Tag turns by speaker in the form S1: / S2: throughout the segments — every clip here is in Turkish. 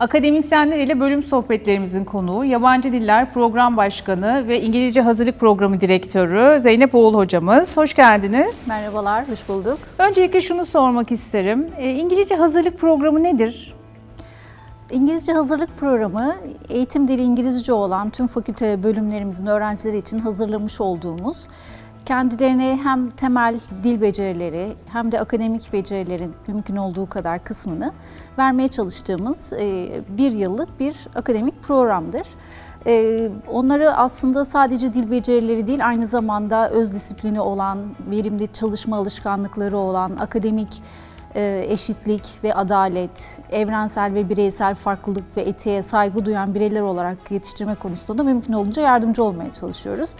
S1: Akademisyenler ile bölüm sohbetlerimizin konuğu Yabancı Diller Program Başkanı ve İngilizce Hazırlık Programı Direktörü Zeynep Oğul hocamız. Hoş geldiniz.
S2: Merhabalar, hoş bulduk.
S1: Öncelikle şunu sormak isterim. E, İngilizce Hazırlık Programı nedir?
S2: İngilizce hazırlık programı eğitim dili İngilizce olan tüm fakülte bölümlerimizin öğrencileri için hazırlamış olduğumuz kendilerine hem temel dil becerileri hem de akademik becerilerin mümkün olduğu kadar kısmını vermeye çalıştığımız e, bir yıllık bir akademik programdır. E, Onları aslında sadece dil becerileri değil aynı zamanda öz disiplini olan, verimli çalışma alışkanlıkları olan, akademik eşitlik ve adalet, evrensel ve bireysel farklılık ve etiğe saygı duyan bireyler olarak yetiştirme konusunda da mümkün olunca yardımcı olmaya çalışıyoruz.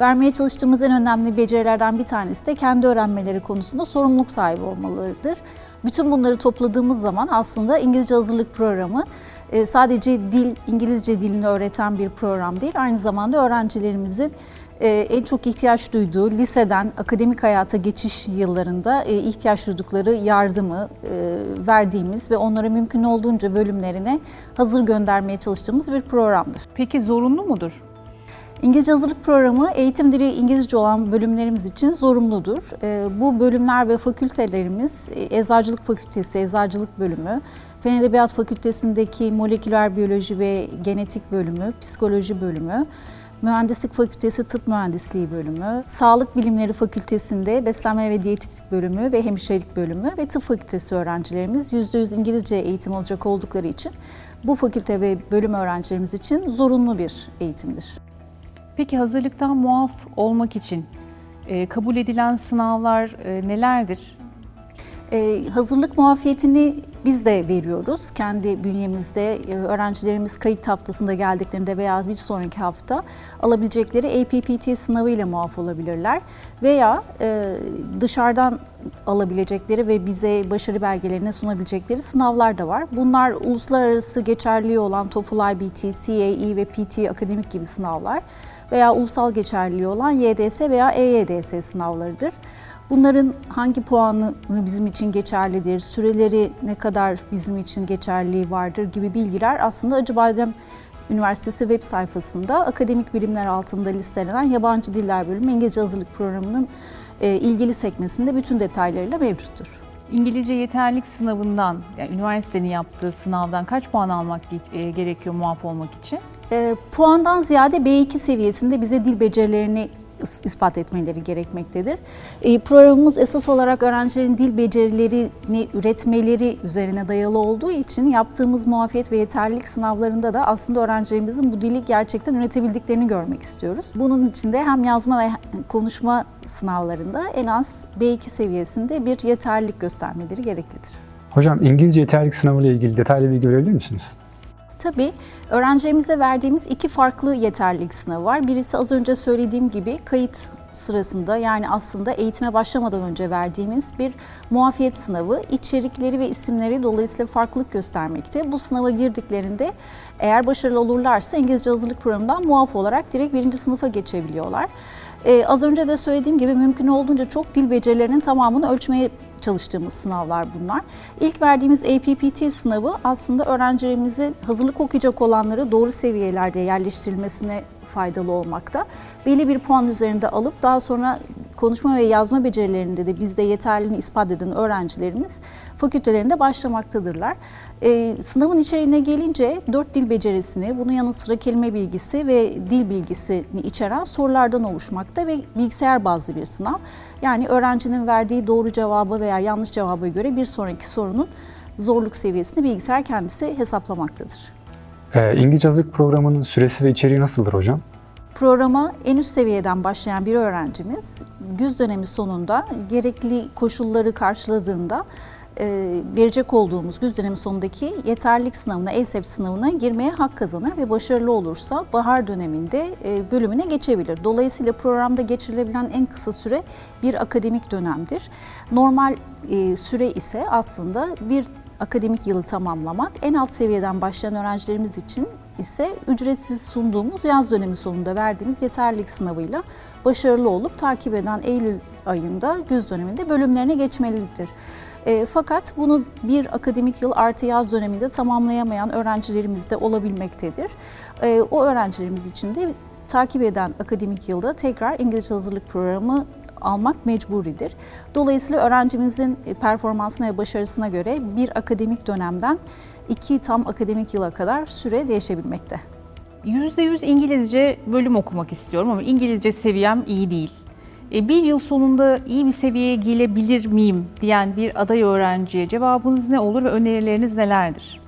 S2: Vermeye çalıştığımız en önemli becerilerden bir tanesi de kendi öğrenmeleri konusunda sorumluluk sahibi olmalarıdır. Bütün bunları topladığımız zaman aslında İngilizce hazırlık programı e, sadece dil, İngilizce dilini öğreten bir program değil, aynı zamanda öğrencilerimizin e, en çok ihtiyaç duyduğu liseden akademik hayata geçiş yıllarında e, ihtiyaç duydukları yardımı e, verdiğimiz ve onlara mümkün olduğunca bölümlerine hazır göndermeye çalıştığımız bir programdır.
S1: Peki zorunlu mudur?
S2: İngilizce hazırlık programı eğitim dili İngilizce olan bölümlerimiz için zorunludur. Bu bölümler ve fakültelerimiz Eczacılık Fakültesi, Eczacılık Bölümü, Fen Edebiyat Fakültesindeki Moleküler Biyoloji ve Genetik Bölümü, Psikoloji Bölümü, Mühendislik Fakültesi Tıp Mühendisliği Bölümü, Sağlık Bilimleri Fakültesinde Beslenme ve Diyetetik Bölümü ve Hemşirelik Bölümü ve Tıp Fakültesi öğrencilerimiz %100 İngilizce eğitim alacak oldukları için bu fakülte ve bölüm öğrencilerimiz için zorunlu bir eğitimdir.
S1: Peki hazırlıktan muaf olmak için e, kabul edilen sınavlar e, nelerdir?
S2: Ee, hazırlık muafiyetini biz de veriyoruz. Kendi bünyemizde e, öğrencilerimiz kayıt haftasında geldiklerinde veya bir sonraki hafta alabilecekleri APPT sınavıyla muaf olabilirler. Veya e, dışarıdan alabilecekleri ve bize başarı belgelerini sunabilecekleri sınavlar da var. Bunlar uluslararası geçerliliği olan TOEFL IBT, CAE ve PT akademik gibi sınavlar veya ulusal geçerliliği olan YDS veya EYDS sınavlarıdır. Bunların hangi puanı bizim için geçerlidir, süreleri ne kadar bizim için geçerliliği vardır gibi bilgiler aslında Acıbadem Üniversitesi web sayfasında akademik bilimler altında listelenen yabancı diller bölümü İngilizce hazırlık programının e, ilgili sekmesinde bütün detaylarıyla mevcuttur.
S1: İngilizce yeterlilik sınavından, yani üniversitenin yaptığı sınavdan kaç puan almak e, gerekiyor muaf olmak için?
S2: E, puandan ziyade B2 seviyesinde bize dil becerilerini ispat etmeleri gerekmektedir. E, programımız esas olarak öğrencilerin dil becerilerini üretmeleri üzerine dayalı olduğu için yaptığımız muafiyet ve yeterlilik sınavlarında da aslında öğrencilerimizin bu dili gerçekten üretebildiklerini görmek istiyoruz. Bunun için de hem yazma ve konuşma sınavlarında en az B2 seviyesinde bir yeterlilik göstermeleri gereklidir.
S3: Hocam İngilizce yeterlilik sınavı ile ilgili detaylı bilgi verebilir misiniz?
S2: Tabii öğrencilerimize verdiğimiz iki farklı yeterlilik sınavı var. Birisi az önce söylediğim gibi kayıt sırasında yani aslında eğitime başlamadan önce verdiğimiz bir muafiyet sınavı. İçerikleri ve isimleri dolayısıyla farklılık göstermekte. Bu sınava girdiklerinde eğer başarılı olurlarsa İngilizce hazırlık programından muaf olarak direkt birinci sınıfa geçebiliyorlar. Ee, az önce de söylediğim gibi mümkün olduğunca çok dil becerilerinin tamamını ölçmeye çalıştığımız sınavlar bunlar. İlk verdiğimiz APPT sınavı aslında öğrencilerimizin hazırlık okuyacak olanları doğru seviyelerde yerleştirilmesine faydalı olmakta. Belli bir puan üzerinde alıp daha sonra konuşma ve yazma becerilerinde de bizde yeterliliğini ispat eden öğrencilerimiz fakültelerinde başlamaktadırlar. Ee, sınavın içeriğine gelince dört dil becerisini, bunun yanı sıra kelime bilgisi ve dil bilgisini içeren sorulardan oluşmakta ve bilgisayar bazlı bir sınav. Yani öğrencinin verdiği doğru cevabı veya yanlış cevaba göre bir sonraki sorunun zorluk seviyesini bilgisayar kendisi hesaplamaktadır.
S3: Ee, İngilizce hazırlık programının süresi ve içeriği nasıldır hocam?
S2: Programa en üst seviyeden başlayan bir öğrencimiz güz dönemi sonunda gerekli koşulları karşıladığında e, verecek olduğumuz güz dönemi sonundaki yeterlilik sınavına, ESEP sınavına girmeye hak kazanır ve başarılı olursa bahar döneminde e, bölümüne geçebilir. Dolayısıyla programda geçirilebilen en kısa süre bir akademik dönemdir. Normal e, süre ise aslında bir akademik yılı tamamlamak. En alt seviyeden başlayan öğrencilerimiz için ise ücretsiz sunduğumuz yaz dönemi sonunda verdiğimiz yeterlilik sınavıyla başarılı olup takip eden Eylül ayında güz döneminde bölümlerine geçmelidir. E, fakat bunu bir akademik yıl artı yaz döneminde tamamlayamayan öğrencilerimiz de olabilmektedir. E, o öğrencilerimiz için de takip eden akademik yılda tekrar İngilizce hazırlık programı almak mecburidir. Dolayısıyla öğrencimizin e, performansına ve başarısına göre bir akademik dönemden iki tam akademik yıla kadar süre değişebilmekte.
S1: %100 İngilizce bölüm okumak istiyorum ama İngilizce seviyem iyi değil. E, bir yıl sonunda iyi bir seviyeye gelebilir miyim diyen bir aday öğrenciye cevabınız ne olur ve önerileriniz nelerdir?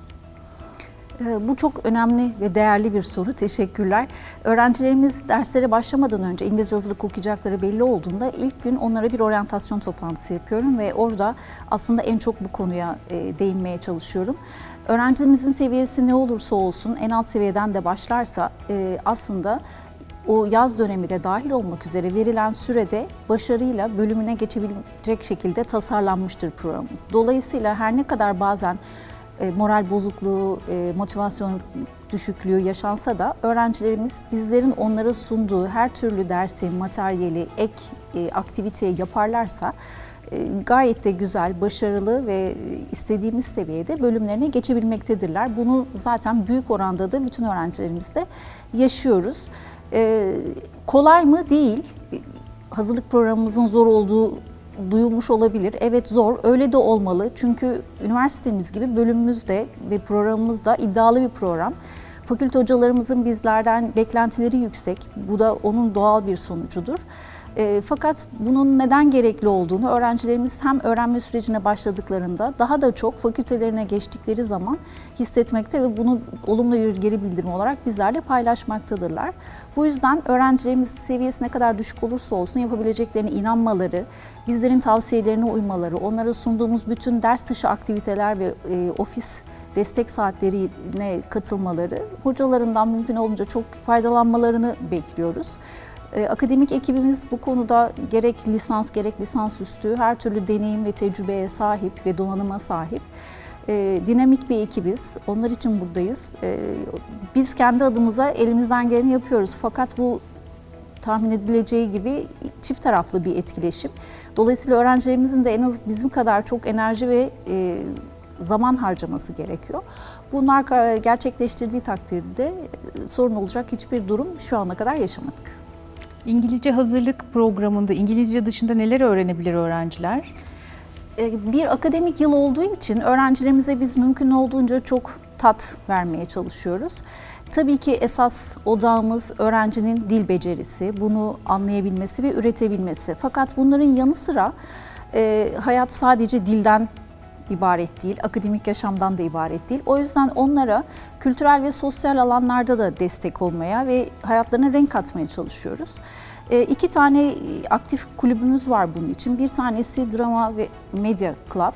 S2: Ee, Bu çok önemli ve değerli bir soru. Teşekkürler. Öğrencilerimiz derslere başlamadan önce İngilizce hazırlık okuyacakları belli olduğunda ilk gün onlara bir oryantasyon toplantısı yapıyorum ve orada aslında en çok bu konuya e, değinmeye çalışıyorum. Öğrencimizin seviyesi ne olursa olsun en alt seviyeden de başlarsa e, aslında o yaz dönemi de dahil olmak üzere verilen sürede başarıyla bölümüne geçebilecek şekilde tasarlanmıştır programımız. Dolayısıyla her ne kadar bazen moral bozukluğu, e, motivasyon düşüklüğü yaşansa da öğrencilerimiz bizlerin onlara sunduğu her türlü dersi, materyali, ek e, aktiviteyi yaparlarsa e, gayet de güzel, başarılı ve e, istediğimiz seviyede bölümlerine geçebilmektedirler. Bunu zaten büyük oranda da bütün öğrencilerimizde yaşıyoruz. E, kolay mı? Değil. E, Hazırlık programımızın zor olduğu duyulmuş olabilir. Evet zor, öyle de olmalı. Çünkü üniversitemiz gibi bölümümüz de ve programımız da iddialı bir program. Fakülte hocalarımızın bizlerden beklentileri yüksek. Bu da onun doğal bir sonucudur. E, fakat bunun neden gerekli olduğunu öğrencilerimiz hem öğrenme sürecine başladıklarında daha da çok fakültelerine geçtikleri zaman hissetmekte ve bunu olumlu bir geri bildirim olarak bizlerle paylaşmaktadırlar. Bu yüzden öğrencilerimiz seviyesi ne kadar düşük olursa olsun yapabileceklerine inanmaları, bizlerin tavsiyelerine uymaları, onlara sunduğumuz bütün ders dışı aktiviteler ve e, ofis destek saatlerine katılmaları, hocalarından mümkün olunca çok faydalanmalarını bekliyoruz. E, Akademik ekibimiz bu konuda gerek lisans gerek lisansüstü her türlü deneyim ve tecrübeye sahip ve donanıma sahip. E, dinamik bir ekibiz. Onlar için buradayız. E, biz kendi adımıza elimizden geleni yapıyoruz. Fakat bu tahmin edileceği gibi çift taraflı bir etkileşim. Dolayısıyla öğrencilerimizin de en az bizim kadar çok enerji ve e, zaman harcaması gerekiyor. Bunlar gerçekleştirdiği takdirde e, sorun olacak hiçbir durum şu ana kadar yaşamadık.
S1: İngilizce hazırlık programında İngilizce dışında neler öğrenebilir öğrenciler?
S2: E, Bir akademik yıl olduğu için öğrencilerimize biz mümkün olduğunca çok tat vermeye çalışıyoruz. Tabii ki esas odağımız öğrencinin dil becerisi, bunu anlayabilmesi ve üretebilmesi. Fakat bunların yanı sıra e, hayat sadece dilden ibaret değil, akademik yaşamdan da ibaret değil. O yüzden onlara kültürel ve sosyal alanlarda da destek olmaya ve hayatlarına renk katmaya çalışıyoruz. E, iki tane e, aktif kulübümüz var bunun için. Bir tanesi Drama ve Media Club.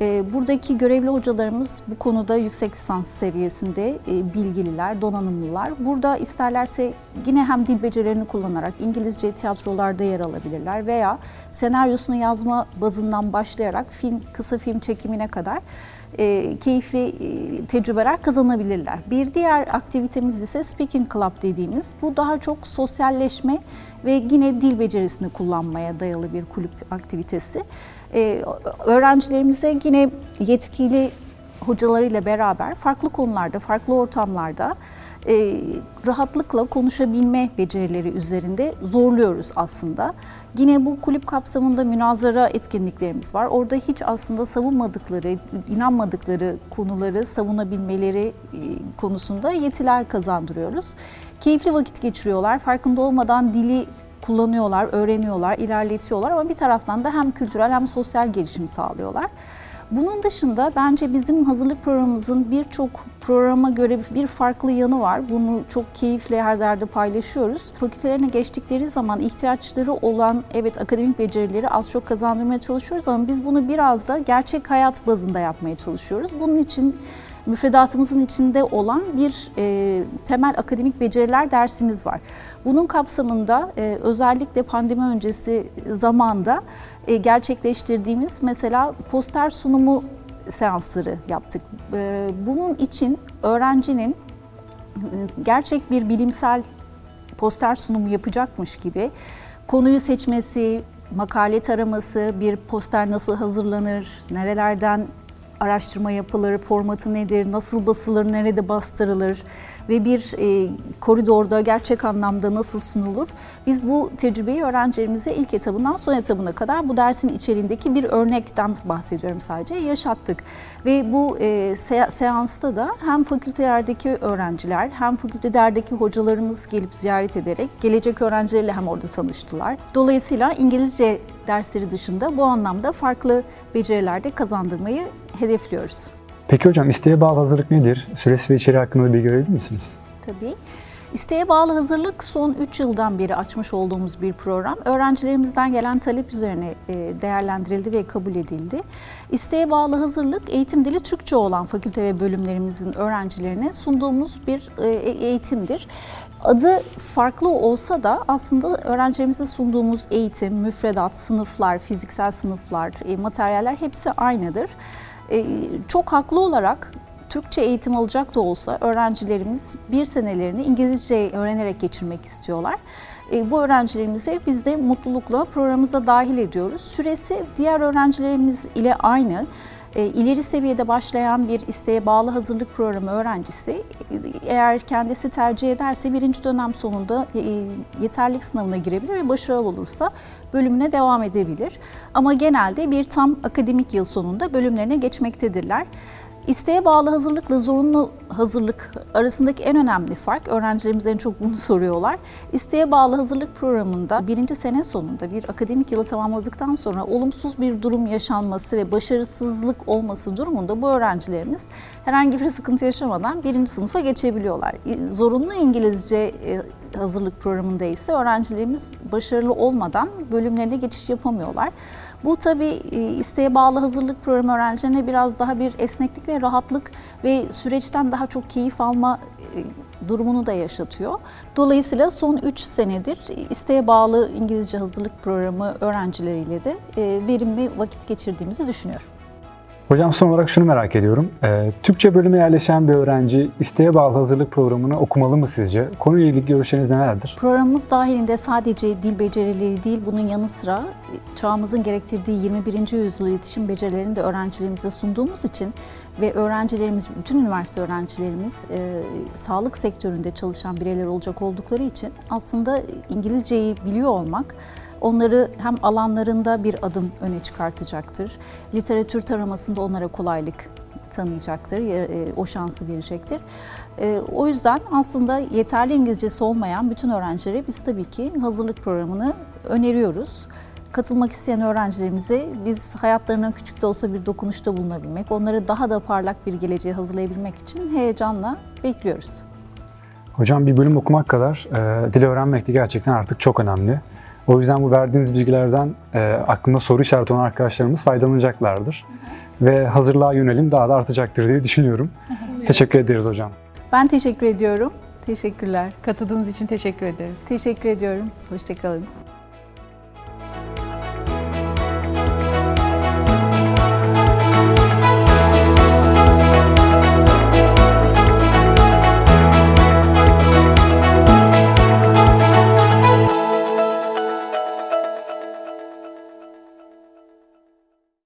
S2: E, buradaki görevli hocalarımız bu konuda yüksek lisans seviyesinde e, bilgililer, donanımlılar. Burada isterlerse yine hem dil becerilerini kullanarak İngilizce tiyatrolarda yer alabilirler veya senaryosunu yazma bazından başlayarak film, kısa film çekimine kadar e, keyifli e, tecrübeler kazanabilirler. Bir diğer aktivitemiz ise Speaking Club dediğimiz. Bu daha çok sosyalleşme ve yine dil becerisini kullanmaya dayalı bir kulüp aktivitesi. E, öğrencilerimize yine yetkili hocalarıyla beraber farklı konularda, farklı ortamlarda e, rahatlıkla konuşabilme becerileri üzerinde zorluyoruz aslında. Yine bu kulüp kapsamında münazara etkinliklerimiz var. Orada hiç aslında savunmadıkları, inanmadıkları konuları savunabilmeleri e, konusunda yetiler kazandırıyoruz. Keyifli vakit geçiriyorlar. Farkında olmadan dili kullanıyorlar, öğreniyorlar, ilerletiyorlar ama bir taraftan da hem kültürel hem sosyal gelişim sağlıyorlar. Bunun dışında bence bizim hazırlık programımızın birçok programa göre bir farklı yanı var. Bunu çok keyifle her yerde paylaşıyoruz. Fakültelerine geçtikleri zaman ihtiyaçları olan evet akademik becerileri az çok kazandırmaya çalışıyoruz ama biz bunu biraz da gerçek hayat bazında yapmaya çalışıyoruz. Bunun için müfredatımızın içinde olan bir e, temel akademik beceriler dersimiz var. Bunun kapsamında e, özellikle pandemi öncesi zamanda e, gerçekleştirdiğimiz mesela poster sunumu seansları yaptık. E, bunun için öğrencinin e, gerçek bir bilimsel poster sunumu yapacakmış gibi konuyu seçmesi, makale taraması, bir poster nasıl hazırlanır, nerelerden araştırma yapılır, formatı nedir, nasıl basılır, nerede bastırılır ve bir e, koridorda gerçek anlamda nasıl sunulur. Biz bu tecrübeyi öğrencilerimize ilk etabından son etabına kadar bu dersin içeriğindeki bir örnekten bahsediyorum sadece yaşattık. Ve bu e, se- seansta da hem fakültelerdeki öğrenciler hem fakültelerdeki hocalarımız gelip ziyaret ederek gelecek öğrencilerle hem orada tanıştılar. Dolayısıyla İngilizce dersleri dışında bu anlamda farklı beceriler de kazandırmayı hedefliyoruz.
S3: Peki hocam isteğe bağlı hazırlık nedir? Süresi ve içeriği hakkında bilgi verebilir misiniz?
S2: Tabii. İsteğe bağlı hazırlık son 3 yıldan beri açmış olduğumuz bir program. Öğrencilerimizden gelen talep üzerine e, değerlendirildi ve kabul edildi. İsteğe bağlı hazırlık eğitim dili Türkçe olan fakülte ve bölümlerimizin öğrencilerine sunduğumuz bir e, eğitimdir. Adı farklı olsa da aslında öğrencilerimize sunduğumuz eğitim, müfredat, sınıflar, fiziksel sınıflar, e, materyaller hepsi aynıdır. E, Çok haklı olarak Türkçe eğitim alacak da olsa öğrencilerimiz bir senelerini İngilizce öğrenerek geçirmek istiyorlar. E, bu öğrencilerimize biz de mutlulukla programımıza dahil ediyoruz. Süresi diğer öğrencilerimiz ile aynı. E, ileri seviyede başlayan bir isteğe bağlı hazırlık programı öğrencisi eğer kendisi tercih ederse birinci dönem sonunda e, yeterlilik sınavına girebilir ve başarılı olursa bölümüne devam edebilir. Ama genelde bir tam akademik yıl sonunda bölümlerine geçmektedirler. İsteğe bağlı hazırlıkla zorunlu hazırlık arasındaki en önemli fark, öğrencilerimiz en çok bunu soruyorlar. İsteğe bağlı hazırlık programında birinci sene sonunda bir akademik yılı tamamladıktan sonra olumsuz bir durum yaşanması ve başarısızlık olması durumunda bu öğrencilerimiz herhangi bir sıkıntı yaşamadan birinci sınıfa geçebiliyorlar. Zorunlu İngilizce e, hazırlık programında ise öğrencilerimiz başarılı olmadan bölümlerine geçiş yapamıyorlar. Bu tabii e, isteğe bağlı hazırlık programı öğrencilerine biraz daha bir esneklik ve rahatlık ve süreçten daha çok keyif alma e, durumunu da yaşatıyor. Dolayısıyla son 3 senedir isteğe bağlı İngilizce hazırlık programı öğrencileriyle de e, verimli vakit geçirdiğimizi düşünüyorum.
S3: Hocam son olarak şunu merak ediyorum. Ee, Türkçe bölüme yerleşen bir öğrenci isteğe bağlı hazırlık programını okumalı mı sizce? Konuyla ilgili görüşleriniz nelerdir?
S2: Programımız dahilinde sadece dil becerileri değil, bunun yanı sıra çağımızın gerektirdiği 21. yüzyıl iletişim becerilerini de öğrencilerimize sunduğumuz için ve öğrencilerimiz, bütün üniversite öğrencilerimiz e, sağlık sektöründe çalışan bireyler olacak oldukları için aslında İngilizceyi biliyor olmak onları hem alanlarında bir adım öne çıkartacaktır. Literatür taramasında onlara kolaylık tanıyacaktır, e, o şansı verecektir. E, O yüzden aslında yeterli İngilizcesi olmayan bütün öğrencilere biz tabii ki hazırlık programını öneriyoruz. Katılmak isteyen öğrencilerimize biz hayatlarına küçük de olsa bir dokunuşta bulunabilmek, onları daha da parlak bir geleceğe hazırlayabilmek için heyecanla bekliyoruz.
S3: Hocam bir bölüm okumak kadar e, dil öğrenmek de gerçekten artık çok önemli. O yüzden bu verdiğiniz bilgilerden e, aklında soru işareti olan arkadaşlarımız faydalanacaklardır. Ve hazırlığa yönelim daha da artacaktır diye düşünüyorum. Teşekkür ederiz hocam.
S2: Ben teşekkür ediyorum. Teşekkürler.
S1: Katıldığınız için teşekkür ederiz.
S2: Teşekkür ediyorum. Hoşçakalın.